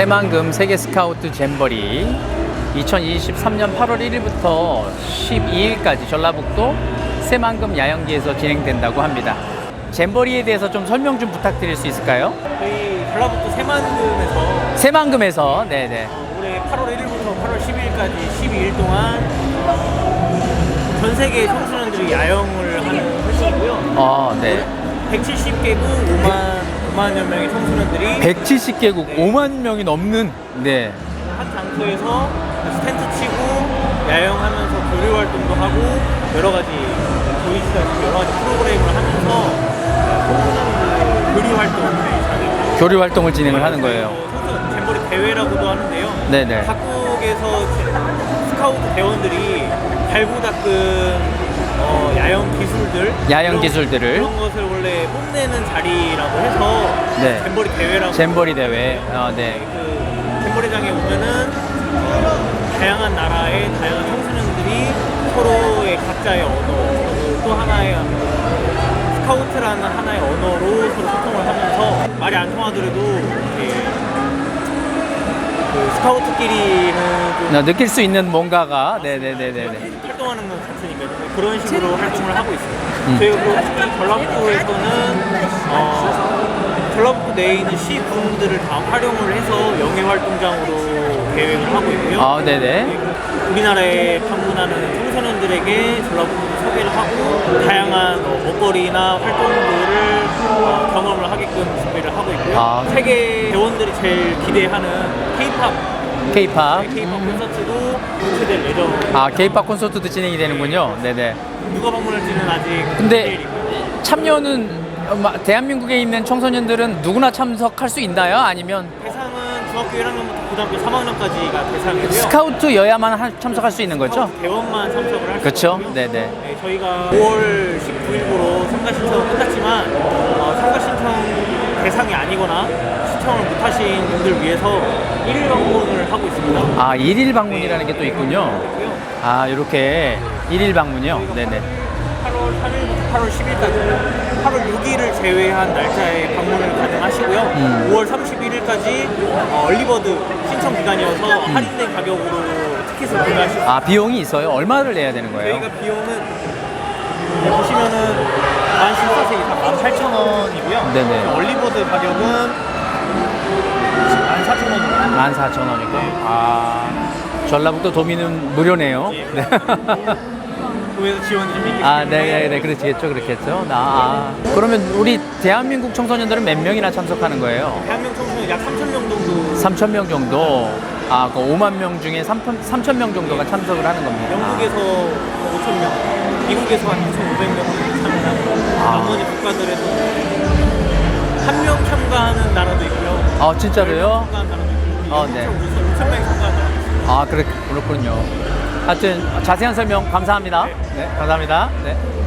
새만금 세계 스카우트 잼버리 2023년 8월 1일부터 12일까지 전라북도 새만금 야영기에서 진행된다고 합니다. 잼버리에 대해서 좀 설명 좀 부탁드릴 수 있을까요? 저희 전라북도 새만금에서 새만금에서 네네 어, 올해 8월 1일부터 8월 10일까지 12일 동안 어, 전 세계 청소년들이 야영을 하는 활동이고요. 어, 네. 170개국 5만 5만여 명의 청소년들이 170개국 5만 명이 넘는 네. 한 장소에서 같이 텐트 치고 야영하면서 교류 활동도 하고 여러 가지 보이시다시피 여러 가지 프로그램을 하면서 청소년들 교류 활동을 교류 활동을 진행을 하는 거예요. 청소년 잼버리 대회라고도 하는데요. 네네. 각국에서 스카우트 대원들이 갈고 닦은 어, 야영 기술들 야영 기술들을. 그런 것을 원래 뽐내는 자리라고 해서 네. 잼버리 대회라고 잼버리 대회. 어, 네. 그 잼버리장에 오면은 어, 다양한 나라의 다양한 청소년들이 서로의 각자의 언어 그리고 또 하나의 스카우트라는 하나의 언어로 서로 소통을 하면서 말이 안 통하더라도 이렇게 그 스카우트끼리는 좀나 느낄 수 있는 뭔가가 네네네네네. 활동하는 것 같으니까 그런 식으로 활동을 하고 있어요. 음. 저희가 그 특히 전라북도에서는 어, 전라북도 내에 있는 시군들을 다 활용을 해서 영예 활동장으로 계획을 하고 있고요. 아, 네네. 우리나라에 방문하는 청소년들에게 전라북도를 소개를 하고 다양한 어, 먹거리나 경험을 하게끔 준비를 하고 있고요. 아. 세계 대원들이 제일 기대하는 K-팝 K-팝. K-팝 콘서트도 개최될 예정. 아, K-팝 콘서트도 진행이 되는군요. 네네. 누가 방문할지는 아직 근데 비밀이고요. 참여는 어, 마- 대한민국에 있는 청소년들은 누구나 참석할 수 있나요? 아니면 대상은 중학교 1학년부터 고등학교 3학년까지가 대상이고요. 스카우트여야만 하- 참석할 수 있는 거죠? 스카우트 대원만 참석을 할수 그쵸? 있고요. 네네. 네, 저희가 5월 19일부로 참가 신청은 끝났지만 어, 참가 신청 대상이 아니거나 신청을 못하신 분들 위해서 1일 방문을 하고 있습니다. 아, 일일 방문이라는 게 또 있군요. 그리고요. 아, 이렇게 일일 방문이요? 네네. 8월 3일부터 8월 10일까지 8월 6일을 제외한 날짜에 방문을 가능하시고요. 음. 5월 31일까지 어, 얼리버드 신청 기간이어서 음. 할인된 가격으로 티켓을 구매하실 수 아, 비용이 있어요? 얼마를 내야 되는 거예요? 저희가 비용은 네, 보시면은 만 14세 이상 18,000원이고요. 네네. 얼리버드 가격은 14,000원입니다. 14,000원이고. 아, 전라북도 도민은 무료네요. 예. 네. 도에서 지원이 좀 있기 아, 때문에 네네 네. 그렇겠죠. 그렇겠죠. 나, 아. 그러면 우리 대한민국 청소년들은 몇 명이나 참석하는 거예요? 대한민국 청소년 약 3,000명 정도 3,000명 정도. 아, 그 5만 명 중에 3,000, 3,000명 정도가 참석을 하는 겁니다. 영국에서 5,000명, 미국에서 한 2,500명 참여하고 아. 나머지 국가들에서 한 명 참가하는 나라도 있고요. 아, 진짜로요? 참가하는 나라도 있고 어, 네. 5,000명이 참가하는 나라도 있어요. 아, 그렇, 그렇군요. 하여튼 자세한 설명 감사합니다. 네, 감사합니다. 네.